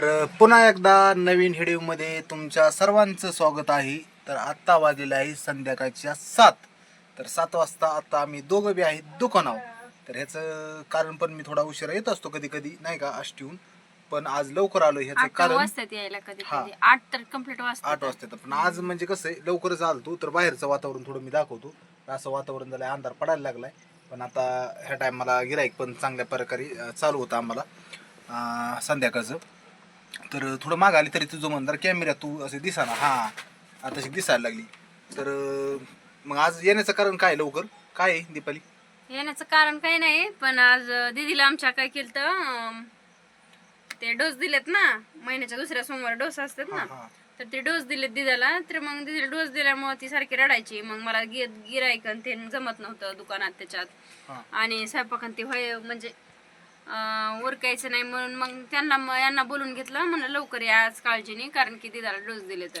तर पुन्हा एकदा नवीन व्हिडिओमध्ये तुमच्या सर्वांचं स्वागत आहे. तर आत्ता वाजलेलं आहे संध्याकाळच्या सात. तर सात वाजता आता आम्ही दोघं बी आहेत दुकानावर. तर ह्याचं कारण पण मी थोडा उशिरा येत असतो कधी कधी नाही का आष्टीहून. पण आज लवकर आलो ह्याचं आठ कारण वाजतात यायला कधी हा. कधी आठ तर कंप्लीट वाजतात. आठ वाजता पण आज म्हणजे कसं आहे लवकरच आलतो तर बाहेरचं वातावरण थोडं मी दाखवतो. असं वातावरण झालंय अंधार पडायला लागलाय. पण आता ह्या टायमाला गिराईक पण चांगल्या प्रकारे अं, चालू होतं आम्हाला अं, संध्याकाळचं. तर थोडं माग आली तरी तुझं म्हणणार कॅमेरा तू असे दिसाना हा आता अशी दिसायला लागली. तर मग आज येण्याचं कारण काय लवकर? काय आहे दीपाली? येण्याचं कारण काही नाही पण आज दीदीला आमच्या काय केलं तर ते डोस दिलेत ना महिन्याच्या दुसऱ्या सोमवार डोस असतात ना हा. तर ते डोस दिलेत दिदाला तर मग दिदीला डोस दिल्यामुळे ती सारखी रडायची. मग मला गिर गिरायक ते जमत नव्हतं दुकानात त्याच्यात. हा. आणि स्वयंपाकान ते होय म्हणजे उरकायचं नाही म्हणून मग त्यांना यांना बोलून घेतलं म्हणलं लवकर या आज काळजीने कारण की दिदाला डोस दिले तर.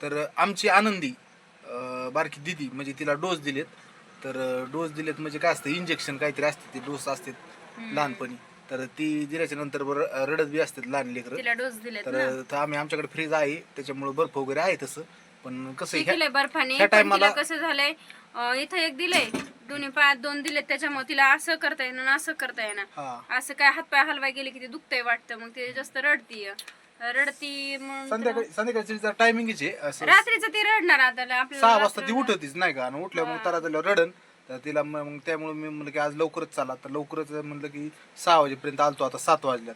तर आमची आनंदी अं, बारकी दिदी म्हणजे तिला डोस दिलेत. तर डोस दिलेत म्हणजे काय असतं इंजेक्शन काहीतरी असते ते डोस असतात लहानपणी. तर ती दिल्याच्या नंतर बरं रडत बी असतात लहान लेकरं. तिला डोस दिलेत तर तर आम्ही आमच्याकडे फ्रीज आहे त्याच्यामुळे बर्फ वगैरे आहे तसं. पण कसं बर्फाने ह्या पण तिला टायमाला कसं झालंय अं, इथं एक दिलंय दोन्ही पायात दोन दिलेत त्याच्यामुळे तिला असं करता आणि असं करता हा. असं काय हातपाय हलवाय गेले की ते दुखतंय वाटतं मग ते जास्त रडती. रडती मग संध्याकाळी संध्याकाळची टायमिंगच आहे असं रात्रीचं ती रडणार आता सहा आपल्याला वाजता ती उठतीच नाही का? आणि उठल्या मग तारा झाल्यावर रडन तर तिला मग त्यामुळे मी म्हणलं की आज लवकरच चाला. तर लवकरच म्हणलं की सहा वाजेपर्यंत आलतो आता सात वाजल्यात.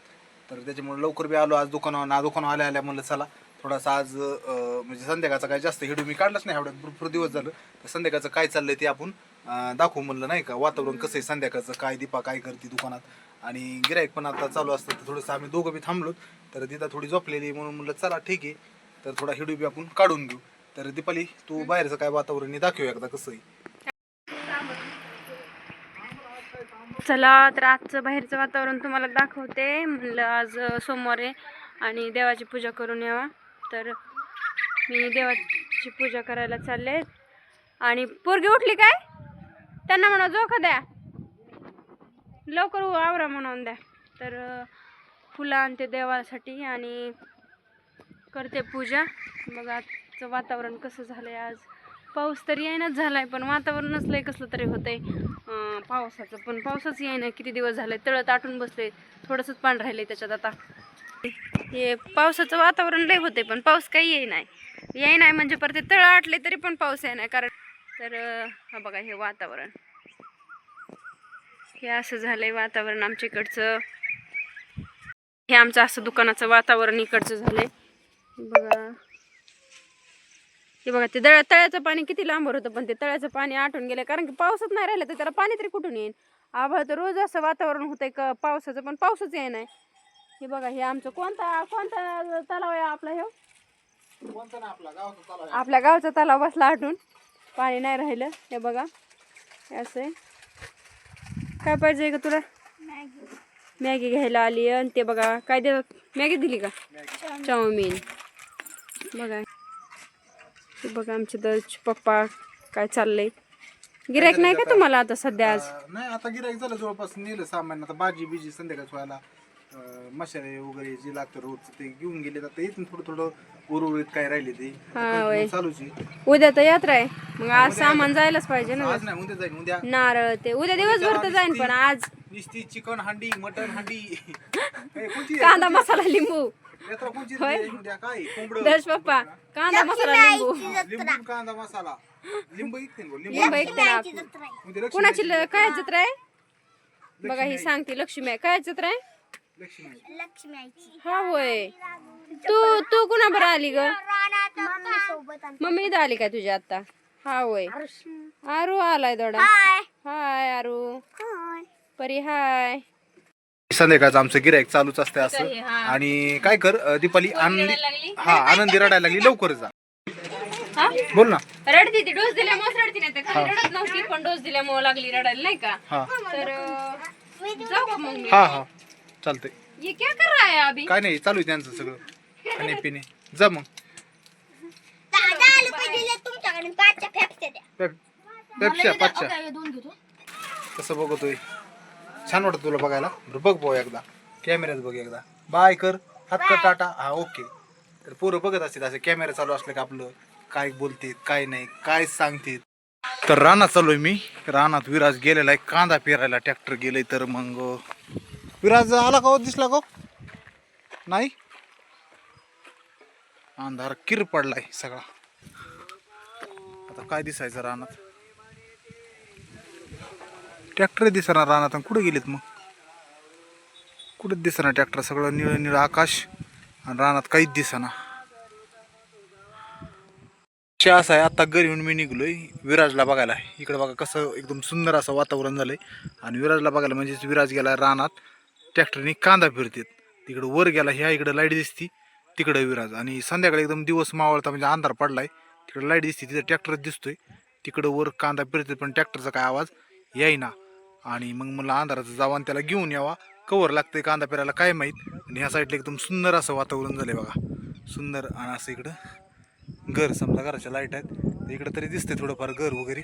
तर त्याच्यामुळे लवकर बी आलो आज दुकानावर ना दुकानावर आल्या आल्या म्हणलं चला. थोडासा आज म्हणजे संध्याकाळचा काय जास्त हिडू मी काढलाच नाही आवडत भरपूर दिवस झालं. तर संध्याकाळचं काय चाललंय ते आपण दाखवू म्हणलं नाही का? वातावरण कसं आहे संध्याकाळचं? काय दीपा काय करते दुकानात? आणि गिराईक पण आता चालू असतं तर थोडंसं आम्ही दोघं बी थांबलो तर तिथं थोडी झोपलेली म्हणून म्हणलं चला ठीक आहे. तर थोडा हिडू बी आपण काढून घेऊ. तर दीपाली तू बाहेरचं काय वातावरण दाखवू दाखव एकदा कसं आहे. चला तर आजचं बाहेरचं वातावरण तुम्हाला दाखवते. म्हणलं आज सोमवार आहे आणि देवाची पूजा करून यावा. तर मी देवाची पूजा करायला चालले आणि पोरगी उठली काय? त्यांना म्हणा जोखा द्या. लवकर उ- आवरा म्हणून द्या. तर फुलं आणते देवासाठी आणि करते पूजा. मग आजचं वातावरण कसं झालं आहे आज. पाऊस तर येईनाच आहे पण वातावरणच लय कसलं तरी होतं आहे पावसाचं पण पावसाच येईना. किती दिवस झाले? तळत आटून बसले. थोडंसंच पाणी राहिले त्याच्यात आता. हे पावसाचं वातावरण लय होते पण पाऊस काही येई नाही. येई नाही म्हणजे परत ते तळ आटले तरी पण पाऊस येई नाही कारण तर हा बघा हे वातावरण. हे असं झालंय वातावरण आमच्या इकडचं हे आमचं असं दुकानाचं वातावरण इकडचं झालंय. बघा. हे बघा ते दळ तळ्याचं पाणी किती लांबवर होतं पण ते तळ्याचं पाणी आटून गेलं कारण की पावसात नाही राहिलं तर त्याला पाणी तरी कुठून येईल आभाळ तर रोज असं वातावरण होतंय का पावसाचं पण पावसच येणार नाही. हे बघा हे आमचं कोणता कोणता तलाव आहे आपला हे कोणता ना आपला गावचा चालू आपल्या गावचा तलाव बसला आटून पाणी नाही राहिलं. हे बघा हे असं आहे. काय पाहिजे का तुला? मॅगी. घ्यायला आली आणि ते बघा काय देतात मॅगी दिली का? चाऊमिन. बघा. हे बघा आमचे दर्श पप्पा काय चाललंय. गिरायक नाही का तुम्हाला आता सध्या आज? नाही आता गिराईक झालं जवळपास नेलं सामान आता भाजी बिजी व्हायला. अं, मसाले वगैरे जे लागतं रोज ते घेऊन गेले. आता इथून थोडं थोडं उर्वरित काय राहिले ते. हा, होय. चालूच आहे. उद्या तर यात्रा आहे. मग आज सामान जायलाच पाहिजे ना आज नाही उद्या जाईन उद्या. नारळ ते. उद्या दिवसभर तर जाईन पण आज नुसती चिकन हंडी मटन हंडी. ए, कोणची आहे? कांदा मसाला लिंबू. यात्रा कोणची आहे? उद्या काय? कोंबड. दर्श पप्पा. कांदा मसाला लिंबू. लिंबू कांदा मसाला. लिंबू इकते ना लिंबू लिंबू एक तर आपण. उद्या लक्ष्मी कुणाची ल- काय जत्रा आहे? बघा ही सांगते लक्ष्मी आहे. काय जत्रा आहे? लक्ष्मी हा होय. तू तू कुणा बरं आली ग? मम्मी इथं आली काय तुझी आता? हा होय. आरू आलाय दोडा हाय. आरू. परी हाय. संध्याकाळचं आमचं गिराईक चालूच असते असं. हा. आणि काय कर अं, दीपाली आनंदी? हा आनंदी रडायला लागली. लवकर जा. हा? बोल ना. रडती ती. डोस दिल्यामुळे रडती नाही तर खाली रडत नव्हती पण डोस दिल्यामुळे लागली रडायला नाही का? हा. तर अं, जाऊ का मग मी हा हा. चालतंय. ये क्या कर रहा है अभी? काय नाही चालू आहे त्यांचं सगळं. खाणे पिणे. जा मग. तुमच्याकडे पाचच्या फेफते द्या. पेप- पेप्स्या पाचच्या कसं बघतोय? छान वाटत तुला बघायला. बरं बघ भाऊ एकदा. कॅमेऱ्यात बघ एकदा. बाय कर. हात कर टाटा. हा ओके. तर पोरं बघत असतात असे कॅमेरा चालू असले का आपलं? काय बोलते काय नाही काय सांगते तर रानात चालू आहे मी. रानात विराज गेलेला आहे कांदा पेरायला ट्रॅक्टर गेले तर मग. विराज आला का हो? दिसला का हो? नाही? अंधार किर पडलाय सगळा. आता काय दिसायचं रानात? ट्रॅक्टर दिसणार रानात आणि कुठे गेलेत मग? कुठे दिसणार ट्रॅक्टर सगळं निळं निळं आकाश आणि रानात काहीच दिसना. असं आहे आता घरी येऊन मी निघलोय विराजला बघायला. इकडे बघा कसं एकदम सुंदर असं वातावरण झालंय. आणि विराजला बघायला म्हणजेच विराज गेला रानात. ट्रॅक्टरने कांदा फिरतात तिकडं वर गेला ह्या इकडं लाइट दिसती तिकडं विराज. आणि संध्याकाळी एकदम दिवस मावळता म्हणजे अंधार पडलाय. तिकडं लाइट दिसते तिथं ट्रॅक्टर दिसतोय. तिकडं वर कांदा फिरते पण ट्रॅक्टरचा काय आवाज येईना आणि मग मला अंधाराचं जावा आणि त्याला घेऊन यावा. कवर लागतंय कांदा पेरायला काय माहीत? आणि ह्या साईडला एकदम सुंदर असं वातावरण झालंय बघा. सुंदर आणि असं इकडं घर समजा घराच्या लाइट आहेत. इकडं तरी दिसते थोडंफार घर वगैरे.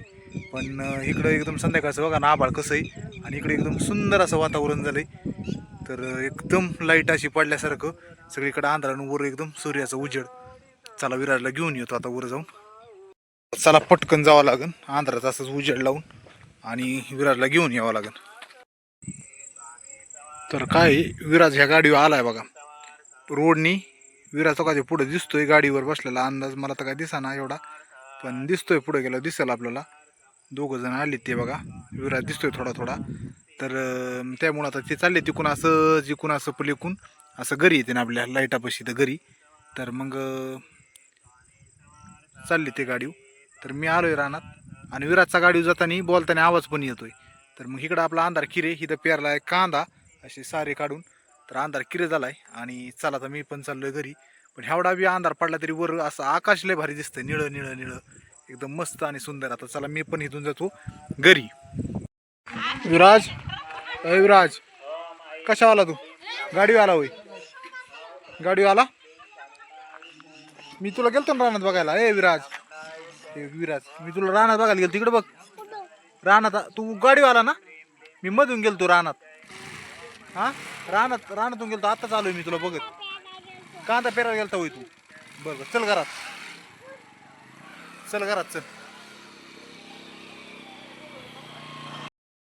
पण इकडं एकदम संध्याकाळचं बघा ना आभाळ कसं आहे आणि इकडे एकदम सुंदर असं वातावरण झालंय. तर एकदम लाइट अशी पडल्यासारखं. सगळीकडं आंध्रानं वर एकदम सूर्याचा उजेड. चला विराजला घेऊन येतो आता वर जाऊन. चला पटकन जावं लागेल आंध्राचा असंच उजेड लावून आणि विराजला घेऊन यावं लागेल तर काय विराज ह्या गाडीवर आलाय बघा. रोडनी विराज तो काय पुढे दिसतोय गाडीवर बसलेला. अंदाज मला तर काय दिसाना एवढा. पण दिसतोय पुढे गेला दिसेल आपल्याला. दोघं जण आले ते बघा. विराज दिसतोय थोडा थोडा. तर त्यामुळं आता ते चालले तिकून असं जिकून असं पलिकून असं घरी येते ना आपल्या लाईटापाशी तर घरी. तर मग चालली ते गाडीव. तर मी आलोय रानात आणि विराजचा गाडीव जाताना बोलताना आवाज पण येतोय. तर मग इकडं आपला अंधार किरे इथं आहे कांदा असे सारे काढून. तर अंधार किरे झालाय आणि चला तर मी पण चाललोय घरी. पण ह्यावडा बी अंधार पडला तरी वर असं आकाश लय भारी दिसतंय निळं निळं निळं. एकदम मस्त आणि सुंदर. आता चला मी पण इथून जातो घरी. विराज? अय विराज कशा आला तू? गाडी आला होय. गाडी आला मी तुला गेलतो ना रानात बघायला. ए विराज ए विराज मी तुला रानात बघायला गेलो तिकडे बघ. रानात तू गाडी आला ना? मी मधून गेलतो रानात. हा? रानात रानातून गेलतो. आता चालू मी तुला बघत. कांदा पेरायला गेलता होय तू. बरं बरं. चल घरात. चल घरात चल.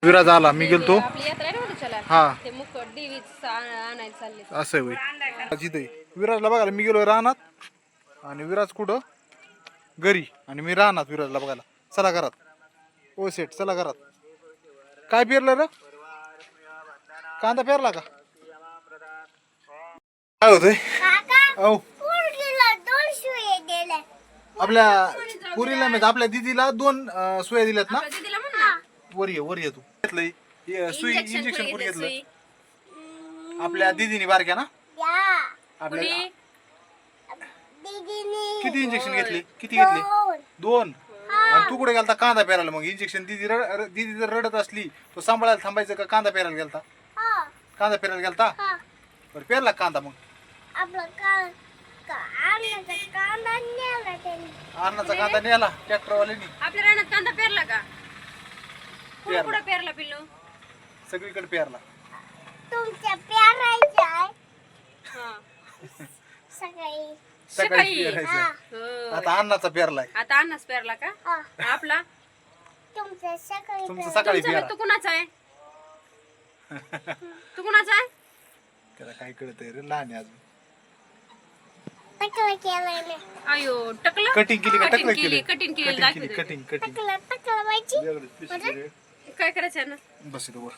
विराज आला मी गेलतो. आपली यात्रा आहे ना चला. हा. ते मुकट देवीच आणायला चालले. असं आहे होय. जिथे विराजला बघायला मी गेलो रानात. आणि विराज कुठं? घरी. आणि मी रानात विराजला बघायला. चला घरात. ओ सेट चला घरात. काय पेरलं रे? कांदा पेरला का? काय होतंय? दिले आपल्या पुरीला आपल्या दिदीला दोन अं, सुया दिल्यात ना? दिला म्हण ना वर ये वर ये तू. घेतलंय? हे, सुई इंजेक्शन इंजेक्शन कुणी कुणी घेतलं घेतलं? सुई? आपल्या दिदीने बारक्या ना? या. आपल्या कुणी? किती इंजेक्शन घेतले? किती घेतले? दोन. दोन. आणि तू कुठे गेलता? कांदा पेरायला मग. इंजेक्शन दिदी रड र- दिदी जर रडत असली तो सांभाळायला थांबायचं का? कांदा पेरायला गेलता? हा. कांदा पेरायला गेलता? हा. बरं पेरला का कांदा मग? आपलं का का अन्नाचा कांदा नेला त्यांनी. अन्नाचा कांदा नेला ट्रॅक्टरवाल्यानी आपल्या रानात कांदा कुठं पेरला. कुठं पेरला पिल्लू? सगळीकडे पेरला. तुमच्या आहे. हा. सकाळी. सकाळी सकाळी. पेरायचं. हा. आता अन्नाचा पेरलाय. आता अन्नच पेरला का? हा. आपला? तुमचं पेरा. सकाळी तुमचा पेरा. तू कुणाचा आहे? तू कुणाचा आहे? त्याला काय कळत रे लहान आहे अजून. टकलं केलं मी. अयो टकलं? कटिंग केली का? Cutting टकलं केली, केली cutting केली, कटिंग केली दाखवते. कटिंग कटिंग टकलं टकलं पाहिजे काय करायचं आहे ना? बस इथं वर.